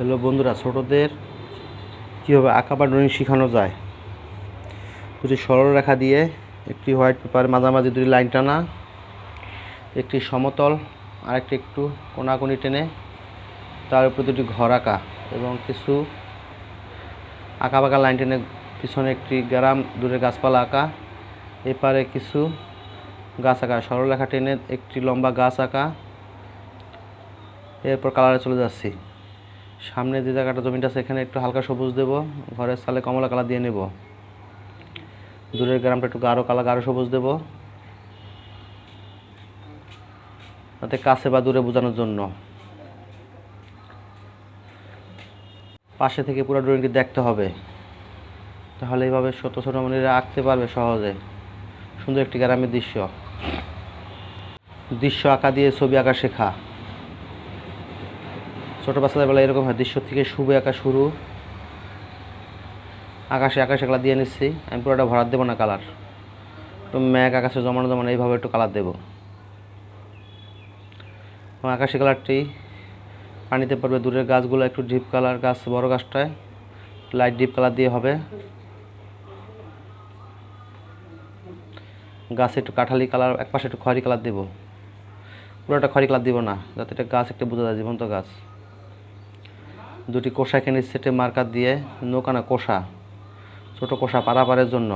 Hello বন্ধুরা, ছোটদের কীভাবে আঁকা বা ড্রয়িং শেখানো যায়? দুটি সরল রেখা দিয়ে একটি হোয়াইট পেপার, মাঝামাঝি দুটি লাইন টানা, একটি সমতল, আরেকটি একটু কোনাকুনি টেনে তার উপর দুটি ঘর আঁকা এবং কিছু আঁকা বাঁকা লাইন টেনে পিছনে একটি গ্রাম দূরে গাছপালা আঁকা, এপারে কিছু গাছ আঁকা। সরল রেখা টেনে একটি লম্বা গাছ আঁকা, এরপর কালারে চলে যাচ্ছি। সামনে যে জায়গাটা জমিটা আছে, এখানে একটু হালকা সবুজ দেব। ঘরের সালে কমলা কালার দিয়ে নেব। দূরের গ্রামটা একটু গাঢ় কালা, গাঢ় সবুজ দেব। তাতে কাছে বা দূরে বোঝানোর জন্য। পাশে থেকে পুরো ড্রয়িংটি দেখতে হবে। তাহলে এইভাবে ছোট ছোট মনিরা আঁকতে পারবে সহজে। সুন্দর একটি গ্রামের দৃশ্য। দৃশ্য আঁকা দিয়ে ছবি আঁকা শেখা। ছোটো বাচ্চাদের বেলা এরকম হয়, দৃশ্য থেকে শুভে আঁকা শুরু। আকাশে আকাশে কালার দিয়ে নিচ্ছি। আমি পুরোটা ভরাট দেবো না কালার একটু ম্যাগ আকাশে জমানো জমানো, এইভাবে একটু কালার দেবো। আকাশি কালারটি পানিতে পড়বে দূরের গাছগুলো, একটু ডিপ কালার গাছ, বড় গাছটায়। লাইট ডিপ কালার দিয়ে হবে। গাছে একটু কাঠালি কালার এক পাশে একটু খয়রি কালার দেবো। পুরোটা খয়রি কালার দিব না, যাতে এটা গাছ একটু বোঝা যায়, জীবন্ত গাছ। দুটি কোষা এখানে সেটে মার্কার দিয়ে নৌকানা কোষা, ছোট কোষা পারাপারের জন্য।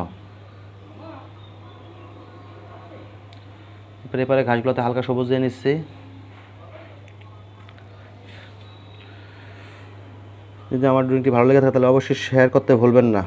এপারে ঘাসগুলোতে হালকা সবুজ দিয়ে নিচ্ছি। যদি আমার ড্রয়িংটি ভালো লেগে থাকে তাহলে অবশ্যই শেয়ার করতে ভুলবেন না।